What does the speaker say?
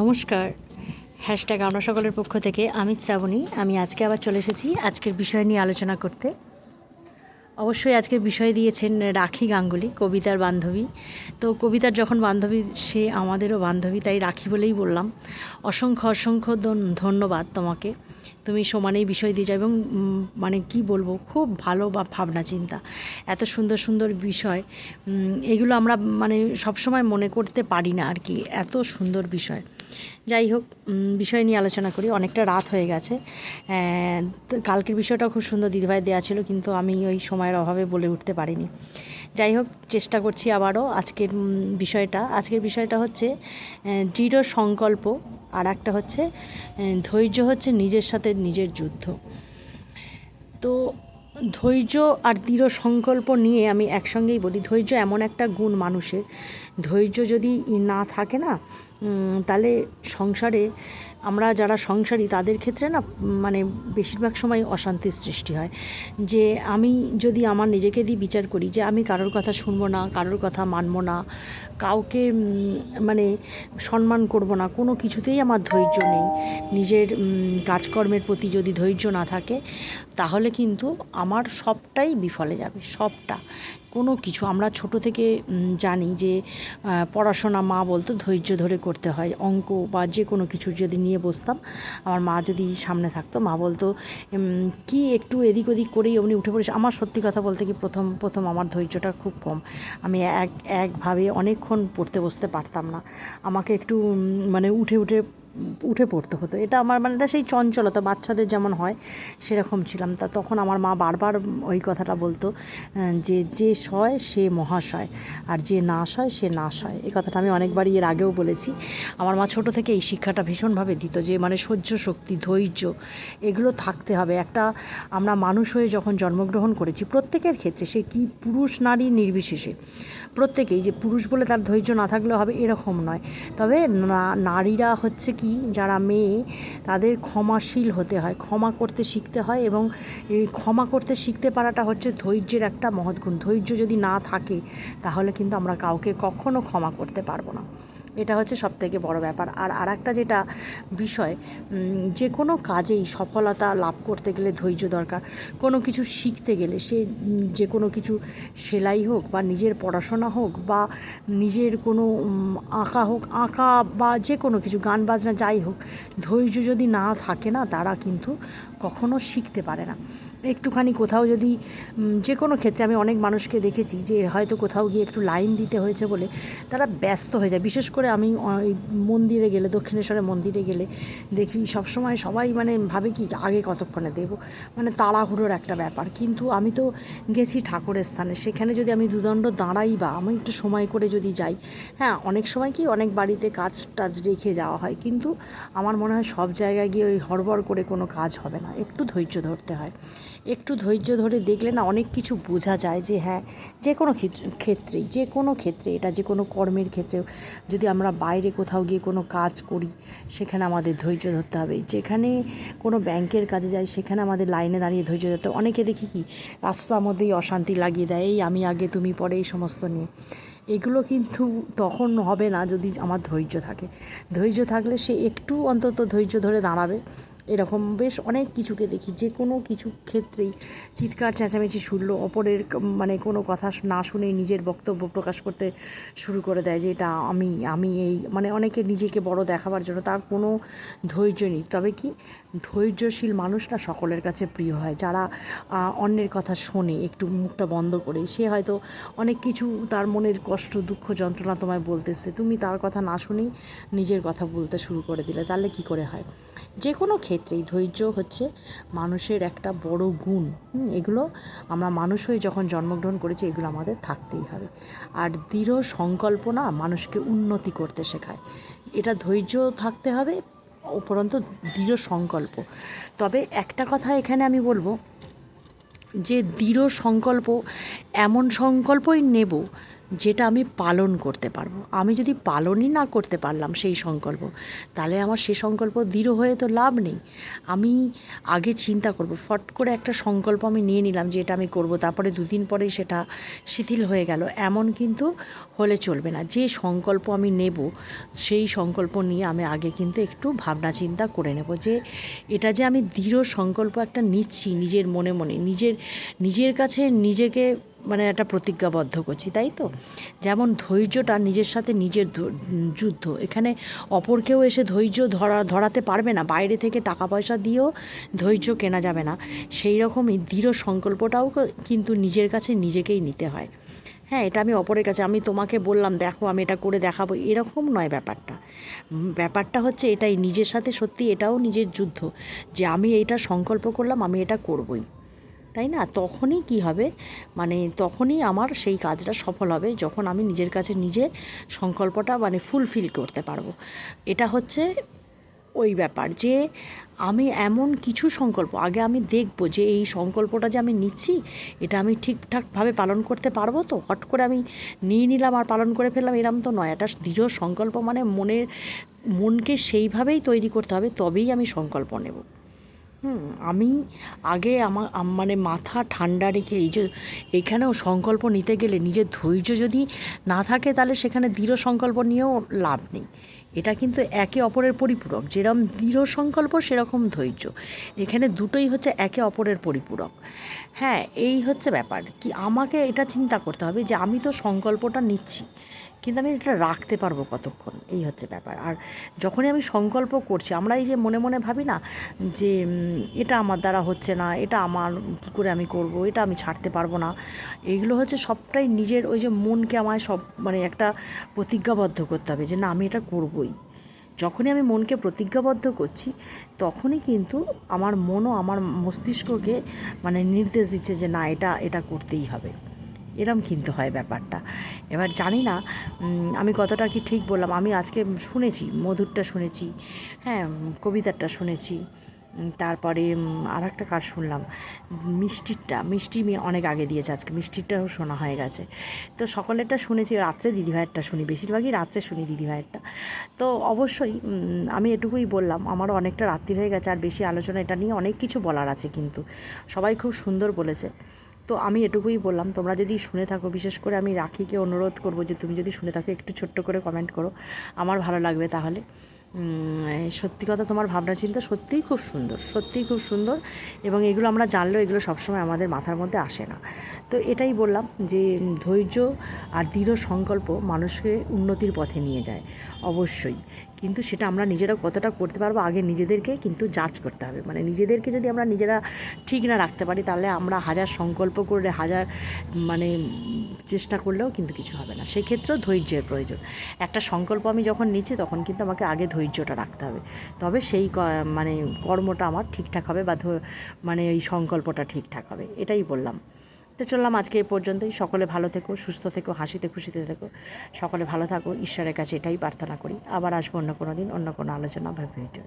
নমস্কার। হ্যাশট্যাগ আমরা সকলের পক্ষ থেকে, আমি শ্রাবণী, আমি আজকে আবার চলে এসেছি আজকের বিষয় নিয়ে আলোচনা করতে। অবশ্যই আজকের বিষয় দিয়েছেন রাখি গাঙ্গুলি, কবিতার বান্ধবী। তো কবিতার যখন বান্ধবী, সে আমাদেরও বান্ধবী, তাই রাখি বলেই বললাম। অসংখ্য অসংখ্য ধন্যবাদ তোমাকে। তুমি সমানেই বিষয় দিয়ে যাও এবং মানে কি বলব, খুব ভালো বা ভাবনা চিন্তা। এত সুন্দর সুন্দর বিষয় এগুলো আমরা মানে সবসময় মনে করতে পারি না আর কি, এত সুন্দর বিষয়। যাই হোক বিষয় নিয়ে আলোচনা করি। অনেকটা রাত হয়ে গেছে। কালকের বিষয়টা খুব সুন্দর দিদিভাই দেওয়া ছিল, কিন্তু আমি ওই সময়ের অভাবে বলে উঠতে পারিনি। যাই হোক, চেষ্টা করছি আবারও আজকের বিষয়টা। আজকের বিষয়টা হচ্ছে দৃঢ় সংকল্প, আর একটা হচ্ছে ধৈর্য হচ্ছে নিজের সাথে নিজের যুদ্ধ। তো ধৈর্য আর দৃঢ় সংকল্প নিয়ে আমি একসঙ্গেই বলি, ধৈর্য এমন একটা গুণ মানুষের। ধৈর্য যদি না থাকে না তাহলে সংসারে আমরা যারা সংসারী, তাদের ক্ষেত্রে না মানে বেশিরভাগ সময় অশান্তির সৃষ্টি হয়। যে আমি যদি আমার নিজেকে দিয়ে বিচার করি যে আমি কারোর কথা শুনব না, কারোর কথা মানবো না, কাউকে মানে সম্মান করব না, কোনো কিছুতেই আমার ধৈর্য নেই। নিজের কাজকর্মের প্রতি যদি ধৈর্য না থাকে, তাহলে কিন্তু আমার সবটাই বিফলে যাবে, সবটা। কোনো কিছু। আমরা ছোট থেকে জানি যে পড়াশোনা মা বলতো, ধৈর্য ধরে করতে হয়। অঙ্ক বা যে কোনো কিছু যদি নিয়ে বসতাম, আমার মা যদি সামনে থাকতো, মা বলতো কি একটু এদিক ওদিক করেই অমনি উঠে পড়েছে আমার সত্যি কথা বলতে কি প্রথম প্রথম আমার ধৈর্যটা খুব কম। আমি এক, একভাবে অনেকক্ষণ পড়তে বসতে পারতাম না। আমাকে একটু মানে উঠে উঠে উঠে পড়তে হতো। এটা আমার মানে এটা সেই চঞ্চলতা, বাচ্চাদের যেমন হয় সেরকম ছিলাম। তা তখন আমার মা বারবার ওই কথাটা বলতো যে যে সয় সে মহাশয় আর যে না সয় সে না সয়। এই কথাটা আমি অনেকবারই এর আগেও বলেছি। আমার মা ছোট থেকে এই শিক্ষাটা ভীষণভাবে দিত যে মানে সহ্য শক্তি, ধৈর্য এগুলো থাকতে হবে। একটা আমরা মানুষ হয়ে যখন জন্মগ্রহণ করেছি, প্রত্যেকের ক্ষেত্রে সে কি পুরুষ নারী নির্বিশেষে, প্রত্যেকেই যে পুরুষ বলে তার ধৈর্য না থাকলেও হবে এরকম নয়। তবে নারীরা হচ্ছে কি যারা মেয়ে, তাদের ক্ষমাশীল হতে হয়, ক্ষমা করতে শিখতে হয় এবং ক্ষমা করতে শিখতে পারাটা হচ্ছে ধৈর্যের একটা মহৎ গুণ। ধৈর্য যদি না থাকে, তাহলে কিন্তু আমরা কাউকে কখনো ক্ষমা করতে পারব না। এটা হচ্ছে সব থেকে বড় ব্যাপার। আর আর একটা যেটা বিষয় যে কোনো কাজেই সফলতা লাভ করতে গেলে ধৈর্য দরকার। কোনো কিছু শিখতে গেলে সে যে কোনো কিছু সেলাই হোক বা নিজের পড়াশোনা হোক বা নিজের কোনো আঁকা হোক, আঁকা বা যে কোনো কিছু, গান বাজনা যাই হোক, ধৈর্য যদি না থাকে না, তারা কিন্তু কখনো শিখতে পারে না। একটুখানি কোথাও যদি যে কোনো ক্ষেত্রে আমি অনেক মানুষকে দেখেছি যে হয়তো কোথাও গিয়ে একটু লাইন দিতে হয়েছে বলে তারা ব্যস্ত হয়ে যায়। বিশেষ করে আমি মন্দিরে গেলে, দক্ষিণেশ্বরের মন্দিরে গেলে দেখি সবসময় সবাই মানে ভাবে কি, আগে কতক্ষণে দেব? মানে তাড়াহুড়োর একটা ব্যাপার। কিন্তু আমি তো গেছি ঠাকুরের স্থানে। সেখানে যদি আমি দুদণ্ড দাঁড়াই বা আমি একটু সময় করে যদি যাই হ্যাঁ অনেক সময় কি অনেক বাড়িতে কাজ টাজ রেখে যাওয়া হয়। কিন্তু আমার মনে হয় সব জায়গায় গিয়ে ওই হড়বড় করে কোনো কাজ হবে না। একটু ধৈর্য ধরতে হয়। একটু ধৈর্য ধরে দেখলে না অনেক কিছু বোঝা যায় যে হ্যাঁ যে কোনো ক্ষেত্রে- যে কোনো ক্ষেত্রে এটা, যে কোনো কর্মের ক্ষেত্রে যদি আমরা বাইরে কোথাও গিয়ে কোনো কাজ করি, সেখানে আমাদের ধৈর্য ধরতে হবে। যেখানে কোনো ব্যাংকের কাজে যাই, সেখানে আমাদের লাইনে দাঁড়িয়ে ধৈর্য ধরতে হবে। অনেকে দেখি কি, রাস্তার মধ্যেই অশান্তি লাগিয়ে দেয়, এই আমি আগে, তুমি পরে, এই সমস্ত নিয়ে। এগুলো কিন্তু তখন হবে না যদি আমার ধৈর্য থাকে। ধৈর্য থাকলে সে একটু অন্তত ধৈর্য ধরে দাঁড়াবে। এরকম বেশ অনেক কিছুকে দেখি, যে কোনো কিছু ক্ষেত্রেই চিৎকার, চেঁচামেচি শুনলো, অপরের মানে কোনো কথা না শুনে নিজের বক্তব্য প্রকাশ করতে শুরু করে দেয় যে এটা আমি আমি এই মানে অনেকে নিজেকে বড় দেখাবার জন্য তার কোনো ধৈর্য নেই। তবে কি ধৈর্যশীল মানুষ না সকলের কাছে প্রিয় হয়। যারা অন্যের কথা শোনে, একটু মুখটা বন্ধ করে, সে হয়তো অনেক কিছু তার মনের কষ্ট, দুঃখ, যন্ত্রণা তোমায় বলতেছে, তুমি তার কথা না শুনেই নিজের কথা বলতে শুরু করে দিলে, তাহলে কি করে হয়? যে কোনো ক্ষেত্রেই ধৈর্য হচ্ছে মানুষের একটা বড় গুণ। এগুলো আমরা মানুষ হয়ে যখন জন্মগ্রহণ করেছি, এগুলো আমাদের থাকতেই হবে। আর দৃঢ় সংকল্প না মানুষকে উন্নতি করতে শেখায়। এটা ধৈর্য থাকতে হবে, উপরন্ত দৃঢ় সংকল্প। তবে একটা কথা এখানে আমি বলব, যে দৃঢ় সংকল্প এমন সংকল্পই নেব যেটা আমি পালন করতে পারব। আমি যদি পালনই না করতে পারলাম সেই সংকল্প, তাহলে আমার সে সংকল্প দৃঢ় হয়ে তো লাভ নেই। আমি আগে চিন্তা করব, ফট করে একটা সংকল্প আমি নিয়ে নিলাম যে এটা আমি করব, তারপরে দুদিন পরেই সেটা শিথিল হয়ে গেল। এমন কিন্তু হলে চলবে না। যে সংকল্প আমি নেব, সেই সংকল্প নিয়ে আমি আগে কিন্তু একটু ভাবনা চিন্তা করে নেব যে এটা যে আমি দৃঢ় সংকল্প একটা নিচ্ছি নিজের মনে মনে, নিজের নিজের কাছে নিজেকে মানে একটা প্রতিজ্ঞাবদ্ধ করছি, তাই তো? যেমন ধৈর্যটা নিজের সাথে নিজের যুদ্ধ। এখানে অপরকেও এসে ধৈর্য ধরা, ধরাতে পারবে না। বাইরে থেকে টাকা পয়সা দিয়েও ধৈর্য কেনা যাবে না। সেই রকমই দৃঢ় সংকল্পটাও কিন্তু নিজের কাছে নিজেকেই নিতে হয়। হ্যাঁ এটা আমি অপরের কাছে, আমি তোমাকে বললাম, দেখো আমি এটা করে দেখাবো। এরকম নয় ব্যাপারটা। ব্যাপারটা হচ্ছে এটাই, নিজের সাথে সত্যি এটাও নিজের যুদ্ধ যে আমি এইটা সংকল্প করলাম, আমি এটা করবই। তাই না? তখনই কি হবে? মানে তখনই আমার সেই কাজটা সফল হবে যখন আমি নিজের কাছে নিজে সংকল্পটা মানে ফুলফিল করতে পারব। এটা হচ্ছে ওই ব্যাপার যে আমি এমন কিছু সংকল্প, আগে আমি দেখব যে এই সংকল্পটা যে আমি নিচ্ছি, এটা আমি ঠিকঠাকভাবে পালন করতে পারব তো? হট করে আমি নিয়ে নিলাম আর পালন করে ফেললাম, এরম তো নয়। একটা দৃঢ় সংকল্প মানে মনের, মনকে সেইভাবেই তৈরি করতে হবে, তবেই আমি সংকল্প নেব। হুম, আমি আগে আমার মানে মাথা ঠান্ডা রেখে এই যে এখানেও সংকল্প নিতে গেলে নিজের ধৈর্য যদি না থাকে তাহলে সেখানে দৃঢ় সংকল্প নিয়েও লাভ নেই। এটা কিন্তু একে অপরের পরিপূরক। যেরকম দৃঢ় সংকল্প, সেরকম ধৈর্য। এখানে দুটোই হচ্ছে একে অপরের পরিপূরক। হ্যাঁ এই হচ্ছে ব্যাপার। কি আমাকে এটা চিন্তা করতে হবে যে আমি তো সংকল্পটা নিচ্ছি। কিন্তু আমি এটা রাখতে পারব কতক্ষণ? এই হচ্ছে ব্যাপার। আর যখনই আমি সংকল্প করছি, আমরা এই যে মনে মনে ভাবি না যে এটা আমার দ্বারা হচ্ছে না, এটা আমার, কী করে আমি করব, এটা আমি ছাড়তে পারব না এইগুলো হচ্ছে সবটাই নিজের ওই যে মনকে আমায় সব মানে একটা প্রতিজ্ঞাবদ্ধ করতে হবে যে, না, আমি এটা করবই। যখনই আমি মনকে প্রতিজ্ঞাবদ্ধ করছি, তখনই কিন্তু আমার মনও, আমার মস্তিষ্ককে মানে নির্দেশ দিচ্ছে যে, না, এটা এটা করতেই হবে। এরম কিন্তু হয় ব্যাপারটা। এবার জানি না আমি কতটা কি ঠিক বললাম। আমি আজকে শুনেছি, মধুরটা শুনেছি হ্যাঁ কবিতাটা শুনেছি তারপরে আর একটা কার শুনলাম, মিষ্টিরটা, মিষ্টি অনেক আগে দিয়েছে আজকে, মিষ্টিরটাও শোনা হয়ে গেছে। তো সকলেরটা শুনেছি, রাত্রে দিদিভাইয়েরটা শুনি, বেশিরভাগই রাত্রে শুনি দিদিভাইয়েরটা। তো অবশ্যই আমি এটুকুই বললাম, আমারও অনেকটা রাত্রি হয়ে গেছে, আর বেশি আলোচনা, এটা নিয়ে অনেক কিছু বলার আছে কিন্তু। সবাই খুব সুন্দর বলেছে। তো আমি এটুকুই বললাম, তোমরা যদি শুনে থাকো, বিশেষ করে আমি রাখিকে অনুরোধ করব যে তুমি যদি শুনে থাকো, একটু ছোট্ট করে কমেন্ট করো, আমার ভালো লাগবে তাহলে। সত্যি কথা তোমার ভাবনা চিন্তা সত্যিই খুব সুন্দর, সত্যিই খুব সুন্দর এবং এগুলো আমরা জানলেও এগুলো সবসময় আমাদের মাথার মধ্যে আসে না। তো এটাই বললাম যে, ধৈর্য আর দৃঢ় সংকল্প মানুষকে উন্নতির পথে নিয়ে যায়, অবশ্যই। কিন্তু সেটা আমরা নিজেরা কতটা করতে পারব, আগে নিজেদেরকে কিন্তু জাজ করতে হবে। মানে নিজেদেরকে যদি আমরা নিজেরা ঠিক না রাখতে পারি, তাহলে আমরা হাজার সংকল্প করলে হাজার মানে চেষ্টা করলেও কিন্তু কিছু হবে না। সেক্ষেত্রেও ধৈর্যের প্রয়োজন। একটা সংকল্প আমি যখন নিচ্ছি, তখন কিন্তু আমাকে আগে ধৈর্যটা রাখতে হবে। তবে সেই মানে কর্মটা আমার ঠিকঠাক হবে বা মানে এই সংকল্পটা ঠিকঠাক হবে। এটাই বললাম। তো চললাম আজকে এই পর্যন্তই। সকলে ভালো থেকো, সুস্থ থেকো, হাসিতে খুশিতে থেকো। সকলে ভালো থাকো, ঈশ্বরের কাছে এটাই প্রার্থনা করি। আবার আসব অন্য কোনো দিন, অন্য কোনো আলোচনা বা ভিডিও।